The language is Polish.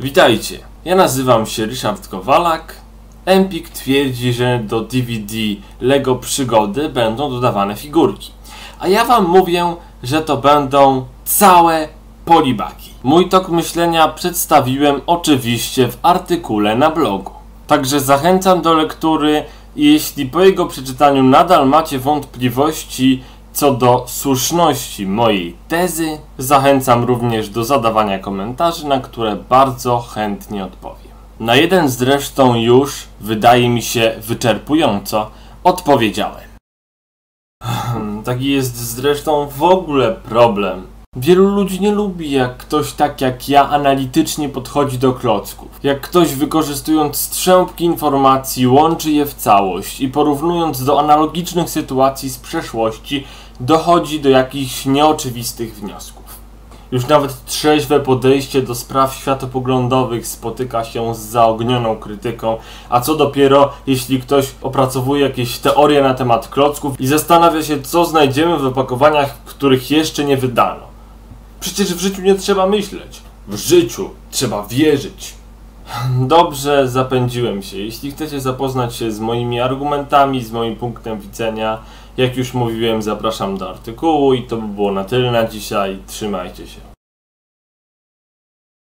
Witajcie, ja nazywam się Ryszard Kowalak. Empik twierdzi, że do DVD LEGO Przygody będą dodawane figurki. A ja wam mówię, że to będą całe polibaki. Mój tok myślenia przedstawiłem oczywiście w artykule na blogu. Także zachęcam do lektury jeśli po jego przeczytaniu nadal macie wątpliwości co do słuszności mojej tezy, zachęcam również do zadawania komentarzy, na które bardzo chętnie odpowiem. Na jeden zresztą już, wydaje mi się wyczerpująco, odpowiedziałem. Taki jest zresztą w ogóle problem. Wielu ludzi nie lubi, jak ktoś tak jak ja analitycznie podchodzi do klocków. Jak ktoś wykorzystując strzępki informacji łączy je w całość i porównując do analogicznych sytuacji z przeszłości dochodzi do jakichś nieoczywistych wniosków. Już nawet trzeźwe podejście do spraw światopoglądowych spotyka się z zaognioną krytyką, a co dopiero jeśli ktoś opracowuje jakieś teorie na temat klocków i zastanawia się, co znajdziemy w opakowaniach, których jeszcze nie wydano. Przecież w życiu nie trzeba myśleć. W życiu trzeba wierzyć. Dobrze, zapędziłem się. Jeśli chcecie zapoznać się z moimi argumentami, z moim punktem widzenia, jak już mówiłem, zapraszam do artykułu i to by było na tyle na dzisiaj. Trzymajcie się.